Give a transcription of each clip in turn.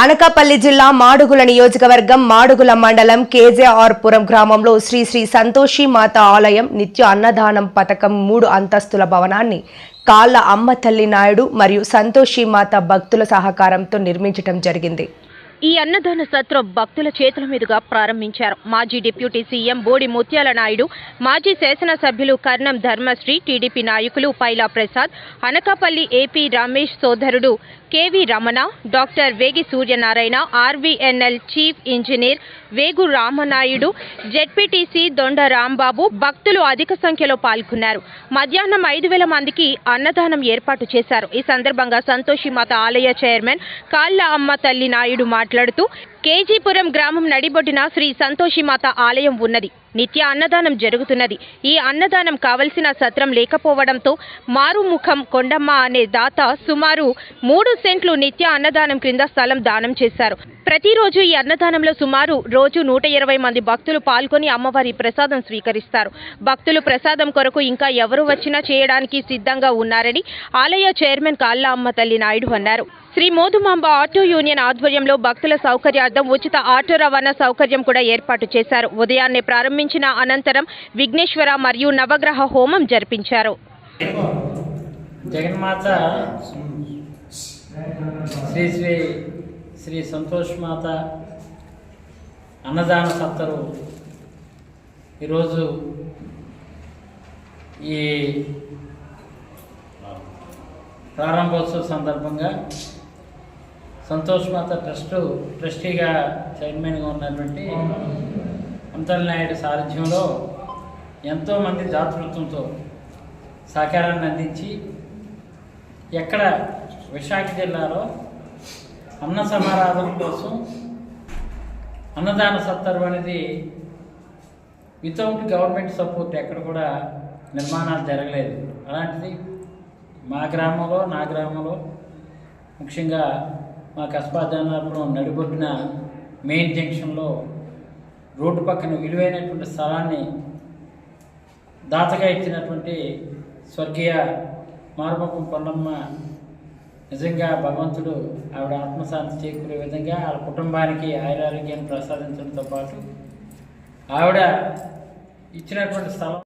అనకాపల్లి జిల్లా మాడుగుల నియోజకవర్గం మాడుగుల మండలం కేజేఆర్పురం గ్రామంలో శ్రీ శ్రీ సంతోషి మాత ఆలయం నిత్య అన్నదానం పథకం మూడు అంతస్తుల భవనాన్ని కాళ్ళ అమ్మ తల్లి నాయుడు మరియు సంతోషి మాత భక్తుల సహకారంతో నిర్మించటం జరిగింది. ఈ అన్నదాన సత్రం భక్తుల చేతుల మీదుగా ప్రారంభించారు. మాజీ డిప్యూటీ సీఎం బోడి ముత్యాల నాయుడు మాజీ శాసనసభ్యులు కర్ణం ధర్మశ్రీ టీడీపీ నాయకులు పైలా ప్రసాద్ అనకాపల్లి ఏపీ రమేష్ సోదరుడు కేవీ రమణ డాక్టర్ వేగి సూర్యనారాయణ ఆర్వీఎన్ఎల్ చీఫ్ ఇంజనీర్ వేగు రామనాయుడు జెడ్పీటీసీ దొండ రాంబాబు భక్తులు అధిక సంఖ్యలో పాల్గొన్నారు. మధ్యాహ్నం ఐదు వేల మందికి అన్నదానం ఏర్పాటు చేశారు. ఈ సందర్భంగా సంతోషి మాత ఆలయ చైర్మన్ కాళ్ళ అమ్మ తల్లి నాయుడు మాట్లాడుతూ కేజీపురం గ్రామం నడిబొడ్డిన శ్రీ సంతోషిమాత ఆలయం ఉన్నది. నిత్య అన్నదానం జరుగుతున్నది. ఈ అన్నదానం కావలసిన సత్రం లేకపోవడంతో మారుముఖం కొండమ్మ అనే దాత సుమారు మూడు సెంట్లు నిత్య అన్నదానం క్రింద స్థలం దానం చేశారు. ప్రతిరోజు ఈ అన్నదానంలో సుమారు రోజు నూట ఇరవై మంది భక్తులు పాల్గొని అమ్మవారి ప్రసాదం స్వీకరిస్తారు. భక్తులు ప్రసాదం కొరకు ఇంకా ఎవరు వచ్చినా చేయడానికి సిద్ధంగా ఉన్నారని ఆలయ చైర్మన్ కాళ్ళ అమ్మ తల్లి నాయుడు అన్నారు. శ్రీ మోదుమాంబ ఆటో యూనియన్ ఆధ్వర్యంలో భక్తుల సౌకర్యార్థం ఉచిత ఆటో రవాణా సౌకర్యం కూడా ఏర్పాటు చేశారు. ఉదయాన్నే ప్రారంభించిన అనంతరం విఘ్నేశ్వర మరియు నవగ్రహ హోమం జరిపించారు. జగన్మాత శ్రీ శ్రీ శ్రీ సంతోష్ మాత అన్నదాన సత్తరు. ఈరోజు ఈ ప్రారంభోత్సవ సందర్భంగా సంతోష్ మాత ట్రస్ట్ ట్రస్టీగా చైర్మన్గా ఉన్నటువంటి అంతల్ నాయుడు సారథ్యంలో ఎంతోమంది దాతృత్వంతో సహకారాన్ని అందించి ఎక్కడ విశాఖ జిల్లాలో అన్న సమారాధన కోసం అన్నదాన సత్తరు అనేది వితౌట్ గవర్నమెంట్ సపోర్ట్ ఎక్కడ కూడా నిర్మాణాలు జరగలేదు. అలాంటిది మా గ్రామంలో నా గ్రామంలో ముఖ్యంగా మా కస్బా దానాపురం నడిబొడ్డున మెయిన్ జంక్షన్లో రోడ్డు పక్కన విలువైనటువంటి స్థలాన్ని దాతగా ఇచ్చినటువంటి స్వర్గీయ మారుమకం కొండమ్మ నిజంగా భగవంతుడు ఆవిడ ఆత్మశాంతి చేకూరే విధంగా వాళ్ళ కుటుంబానికి ఆయురారోగ్యాన్ని ప్రసాదించడంతో పాటు ఆవిడ ఇచ్చినటువంటి స్థలం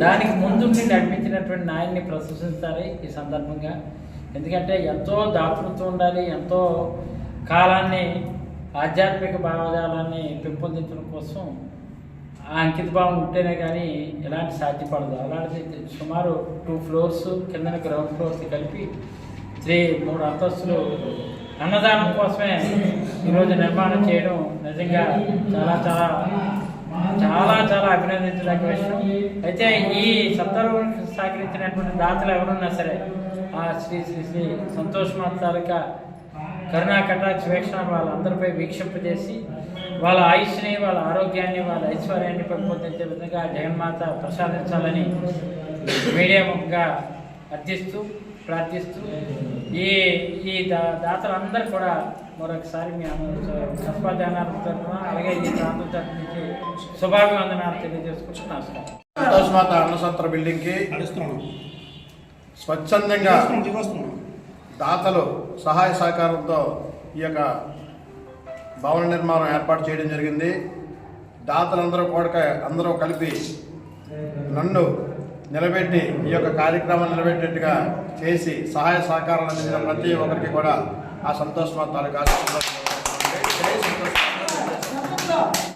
దానికి ముందుండి నడిపించినటువంటి నాయన్ని ప్రశంసించాలి. ఈ సందర్భంగా ఎందుకంటే ఎంతో దాతృత్వం ఉండాలి ఎంతో కాలాన్ని ఆధ్యాత్మిక భావజాలాన్ని పెంపొందించడం కోసం ఆ అంకిత భావం ఉంటేనే కానీ ఎలాంటి సాధ్యపడదు. అలాంటిది సుమారు టూ ఫ్లోర్స్ కింద గ్రౌండ్ ఫ్లోర్స్ కలిపి త్రీ మూడు అంతస్తులు అన్నదానం కోసమే ఈరోజు నిర్మాణం చేయడం నిజంగా చాలా చాలా చాలా చాలా అభినందించదగ్గ విషయం. అయితే ఈ సందర్భం సహకరించినటువంటి దాతలు ఎవరున్నా సరే ఆ శ్రీ శ్రీ శ్రీ సంతోష్ మాత తాలూకా కరుణా కటాక్ష వీక్షణ వాళ్ళందరిపై వీక్షింపజేసి వాళ్ళ ఆయుష్ని వాళ్ళ ఆరోగ్యాన్ని వాళ్ళ ఐశ్వర్యాన్ని పెంపొందించే విధంగా జగన్మాత ప్రసాదించాలని మీడియా ముఖంగా అర్థిస్తూ ప్రార్థిస్తూ ఈ ఈ దా దాతలందరూ కూడా మరొకసారి మీ కస్పా ధ్యానాలు తరఫున అలాగే ఈ ప్రాంతం తరఫు నుంచి శుభాభివందనాలు తెలియజేసుకుంటూ నమస్కారం. సంతోష్ మాత అన్నసంతర బిల్డింగ్కి స్వచ్ఛందంగా దాతలు సహాయ సహకారంతో ఈ యొక్క భవన నిర్మాణం ఏర్పాటు చేయడం జరిగింది. దాతలందరూ కూడా అందరూ కలిపి నన్ను నిలబెట్టి ఈ యొక్క కార్యక్రమం నిలబెట్టేట్టుగా చేసి సహాయ సహకారాలు అందించిన ప్రతి ఒక్కరికి కూడా ఆ సంతోషం తాలూకా